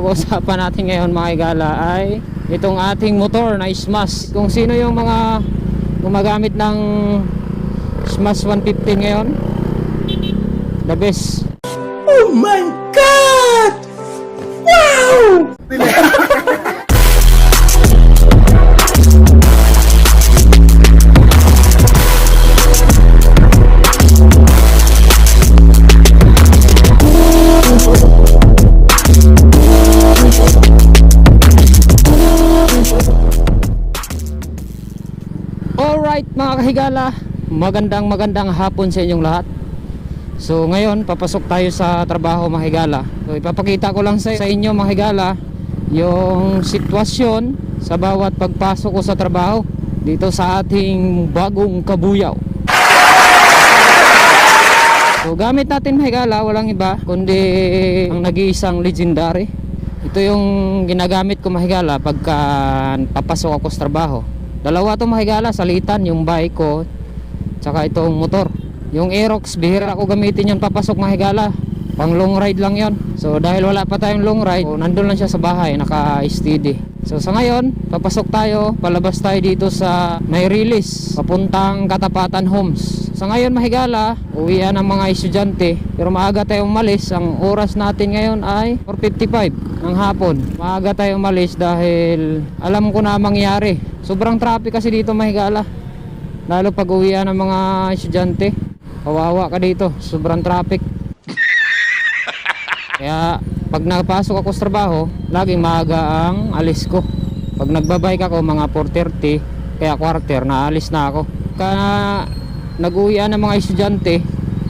Pag-usapan natin ngayon mga igala ay itong ating motor na Smash. Kung sino yung mga gumagamit ng Smash 150 ngayon, the best. Oh my God! Wow! kahigala, magandang magandang hapon sa inyong lahat. So ngayon, papasok tayo sa trabaho mga higala. So ipapakita ko lang sa, inyo mga higala yung sitwasyon sa bawat pagpasok ko sa trabaho dito sa ating bagong kabuyaw. So gamit natin mga higala, walang iba kundi ang nag-iisang legendary. Ito yung ginagamit ko mahigala pagka papasok ako sa trabaho. Dalawa to mahigala, salitan yung bike ko tsaka itong motor. Yung Aerox, bihira ako gamitin yun papasok mahigala. Pang long ride lang yon. So dahil wala pa tayong long ride, so, nandun lang siya sa bahay, naka-steady. So sa ngayon, papasok tayo, palabas tayo dito sa may release, papuntang Katapatan Homes. Sa ngayon mahigala, uwian ng mga estudyante, pero maaga tayo umalis. Ang oras natin ngayon ay 4.55 ng hapon. Maaga tayo umalis dahil alam ko na ang mangyari. Sobrang traffic kasi dito mahigala. Lalo pag uwian ng mga estudyante. Kawawa ka dito, sobrang traffic. Kaya pag napasok ako sa trabaho, laging maaga ang alis ko. Pag nagbabike ako mga 4.30, kaya quarter, naalis na ako. Kaya nag-uwian ng mga estudyante,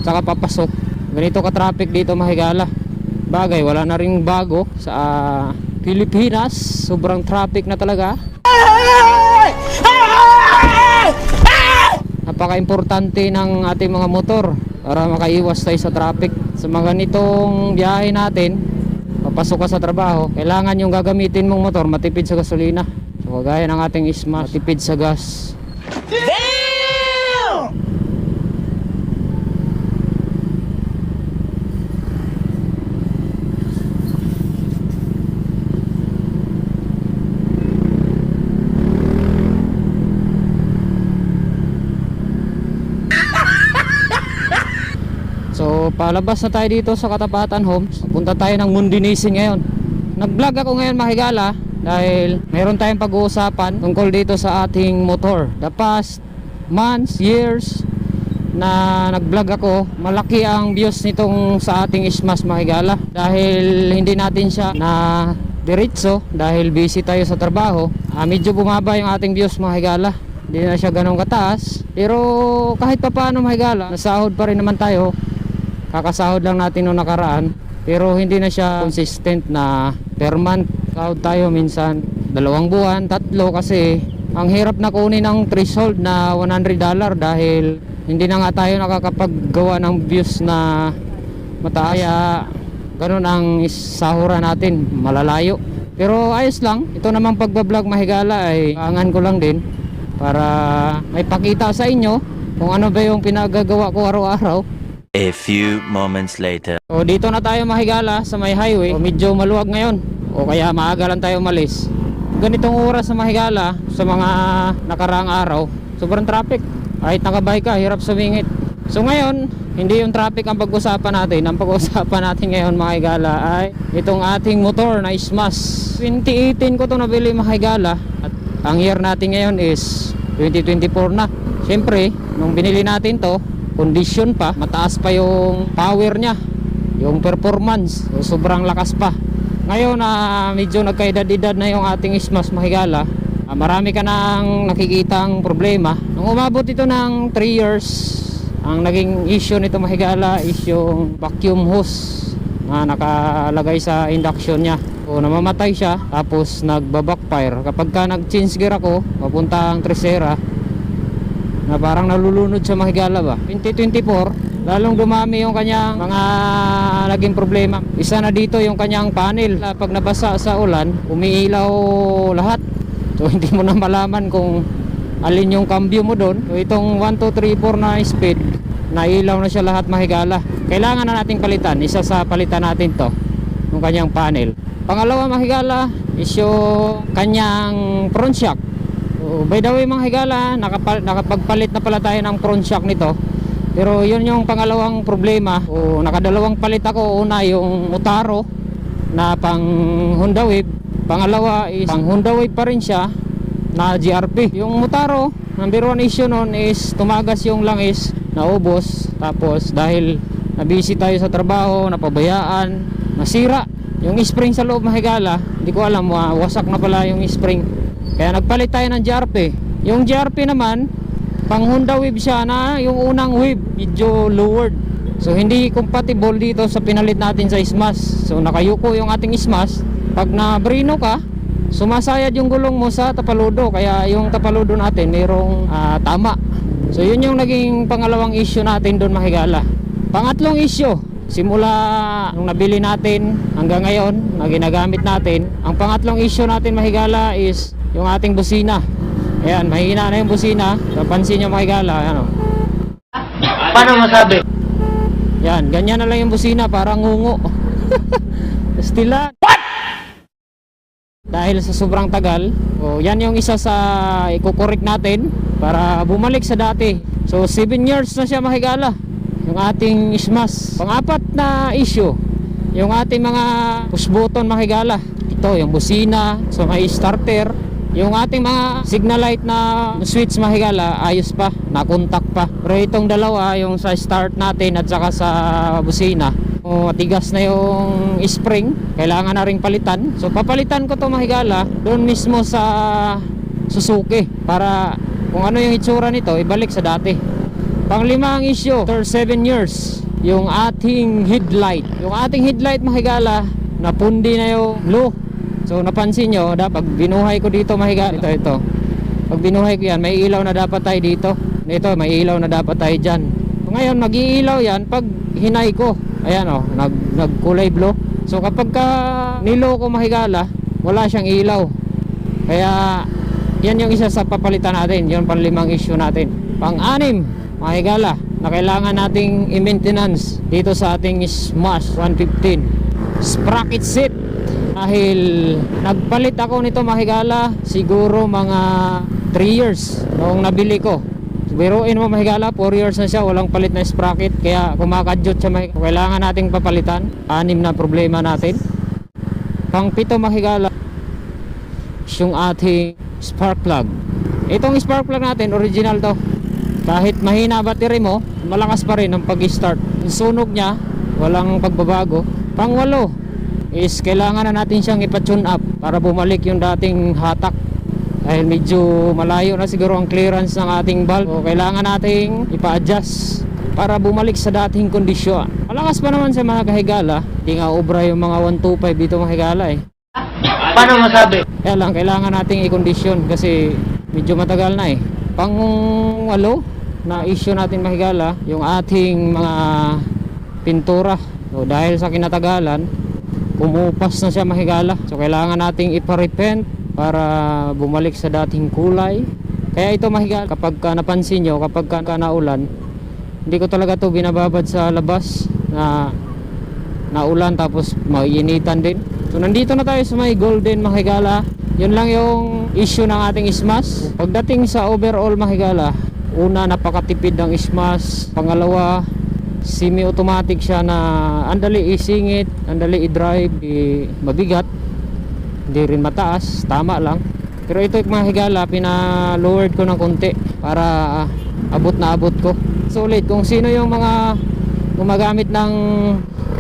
saka papasok. Ganito ka-traffic dito mahigala. Bagay, wala na ring bago sa ah, Pilipinas. Sobrang traffic na talaga. Napaka-importante ng ating mga motor para makaiwas tayo sa traffic. Sa mga ganitong biyahe natin, papasok ka sa trabaho, kailangan yung gagamitin mong motor matipid sa gasolina. So kagaya ng ating isma, matipid sa gas. Palabas na tayo dito sa Katapatan Homes. Punta tayo ng Mundinisin ngayon. Nag-vlog ako ngayon mahigala dahil meron tayong pag-uusapan tungkol dito sa ating motor. The past months, years na nag-vlog ako, malaki ang views nitong sa ating Smash mahigala dahil hindi natin siya na diretso dahil busy tayo sa trabaho. Ah, medyo bumaba yung ating views mahigala. Hindi na siya ganun kataas. Pero kahit pa paano mahigala, nasahod pa rin naman tayo kakasahod lang natin noong nakaraan pero hindi na siya consistent na per month. Sahod tayo minsan dalawang buwan, tatlo kasi ang hirap na kunin ng threshold na 100 dollar dahil hindi na nga tayo nakakapaggawa ng views na mataas. Kaya ganun ang sahura natin malalayo. Pero ayos lang ito namang pagbablog mahigala ay angan ko lang din para may pakita sa inyo kung ano ba yung pinagagawa ko araw-araw A few moments later. o dito na tayo mahigala sa may highway. O medyo maluwag ngayon. O kaya maaga lang tayo umalis. Ganitong oras sa mahigala sa mga nakaraang araw, sobrang traffic. Kahit nakabike ka, hirap sumingit. So ngayon, hindi yung traffic ang pag-usapan natin. Ang pag-usapan natin ngayon mga higala ay itong ating motor na Smash. 2018 ko to nabili mga higala. At ang year natin ngayon is 2024 na. Siyempre, nung binili natin to, condition pa, mataas pa yung power niya, yung performance, so, sobrang lakas pa. Ngayon na medyo nagkaedad-edad na yung ating Smash mahigala, ah, marami ka nang nakikitang problema. Nung umabot ito ng 3 years, ang naging issue nito mahigala is yung vacuum hose na nakalagay sa induction niya. So namamatay siya tapos nagba-backfire. Kapag ka nag-change gear ako, papunta ang Tresera, na parang nalulunod sa mahigala ba? 2024 lalong dumami yung kanyang mga naging problema. Isa na dito yung kanyang panel pag nabasa sa ulan umiilaw lahat. So hindi mo na malaman kung alin yung cambio mo doon. So itong 1, 2, 3, 4 na speed nailaw na siya lahat mahigala kailangan na nating palitan. Isa sa palitan natin to yung kanyang panel. Pangalawa mga higala is yung kanyang front shock. By the way mga higala, nakapal, nakapagpalit na pala tayo ng front shock nito. Pero yun yung pangalawang problema. O, nakadalawang palit ako. Una yung Utaro na pang Honda Wave. Pangalawa is pang Honda Wave pa rin siya na GRP. Yung Mutaro, number one issue nun is tumagas yung langis, naubos. Tapos dahil nabisi tayo sa trabaho, napabayaan, nasira. Yung spring sa loob mahigala, hindi ko alam, wa- wasak na pala yung spring. Kaya nagpalit tayo ng GRP. Yung GRP naman, pang Honda Wave siya na yung unang wave, medyo lowered. So hindi compatible dito sa pinalit natin sa Smash. So nakayuko yung ating Smash. Pag na brino ka, sumasayad yung gulong mo sa tapaludo. Kaya yung tapaludo natin mayroong ah, tama. So yun yung naging pangalawang issue natin doon mahigala. Pangatlong issue, simula nung nabili natin hanggang ngayon na ginagamit natin, ang pangatlong issue natin mahigala is yung ating busina. Ayan, mahina na yung busina. Napansin nyo mahigala, ano. Paano masabi? Yan, ganyan na lang yung busina, parang ngungo. Stilan. What? Dahil sa sobrang tagal, oh, yan yung isa sa ikukorek natin para bumalik sa dati. So 7 years na siya mahigala. Yung ating smash. Pang-apat na issue, yung ating mga push button mahigala. Ito, yung busina, so may starter. Yung ating mga signal light na switch mahigala, ayos pa, nakontak pa. Pero itong dalawa, yung sa start natin at saka sa busina, o matigas na yung spring, kailangan na ring palitan. So papalitan ko to mahigala doon mismo sa Suzuki para kung ano yung itsura nito, ibalik sa dati. Panglima ang issue, after 7 years, yung ating headlight. Yung ating headlight mahigala, napundi na yung low. So napansin nyo, dapat pag binuhay ko dito mahigala, ito, ito. Pag binuhay ko yan, may ilaw na dapat tayo dito. Ito, may ilaw na dapat tayo dyan. So, ngayon, mag-iilaw yan pag hinay ko. Ayan o, nag, nagkulay blue. So kapag ka nilo ko mahigala, wala siyang ilaw. Kaya yan yung isa sa papalitan natin, yung panlimang issue natin. Pang-anim, mahigala, na kailangan nating i-maintenance dito sa ating Smash 115. Sprocket seat. Dahil nagpalit ako nito mahigala siguro mga 3 years noong nabili ko. Biruin mo mahigala, 4 years na siya, walang palit na sprocket. Kaya kumakadyot siya mahigala. Kailangan nating papalitan. Anim na problema natin. Pang pito mahigala, yung ating spark plug. Itong spark plug natin, original to. Kahit mahina battery mo, malakas pa rin ang pag-start. Sunog niya, walang pagbabago. Pangwalo is kailangan na natin siyang ipa-tune up para bumalik yung dating hatak. Dahil medyo malayo na siguro ang clearance ng ating valve. So, kailangan nating ipa-adjust para bumalik sa dating kondisyon. Malakas pa naman sa mga kahigala. Hindi nga obra yung mga 125 dito mga higala eh. Paano masabi? Kaya lang, kailangan nating i-condition kasi medyo matagal na eh. Pang walo na issue natin mahigala, yung ating mga pintura. So, dahil sa kinatagalan, kumupas na siya mahigala. So, kailangan nating iparepent para bumalik sa dating kulay. Kaya ito mahigala, kapag ka napansin nyo, kapag ka, naulan, hindi ko talaga to binababad sa labas na naulan tapos maiinitan din. So nandito na tayo sa may golden mahigala. Yun lang yung issue ng ating smash. Pagdating sa overall mahigala, una napakatipid ng smash. Pangalawa, semi-automatic siya na andali isingit, andali i-drive, i- mabigat. Hindi rin mataas, tama lang. Pero ito yung mahigala, pina-lowered ko ng konti para ah, abot na abot ko. Sulit, kung sino yung mga gumagamit ng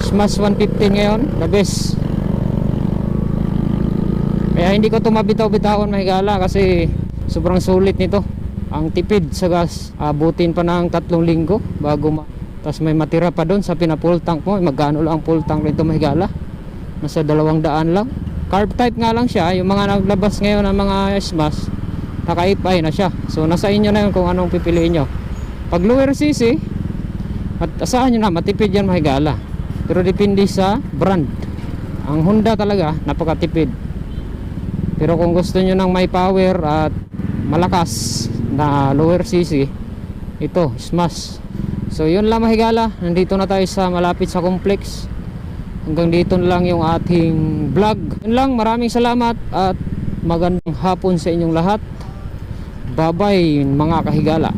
Smash 115 ngayon, the best. Kaya hindi ko ito mabitaw-bitawan mahigala kasi sobrang sulit nito. Ang tipid sa gas, abutin pa ng tatlong linggo bago ma... Tapos may matira pa doon sa pinapull tank mo. Magkano lang ang full tank nito mahigala? Nasa dalawang daan lang. Carb type nga lang siya. Yung mga naglabas ngayon ng mga smash, naka-FI na siya. So nasa inyo na yun kung anong pipiliin nyo. Pag lower CC, at asahan nyo na, matipid yan mahigala. Pero depende sa brand. Ang Honda talaga, napakatipid. Pero kung gusto nyo ng may power at malakas na lower CC, ito, Smash. So yun lang mahigala, nandito na tayo sa malapit sa complex. Hanggang dito na lang yung ating vlog. Yun lang, maraming salamat at magandang hapon sa inyong lahat. Bye-bye mga kahigala.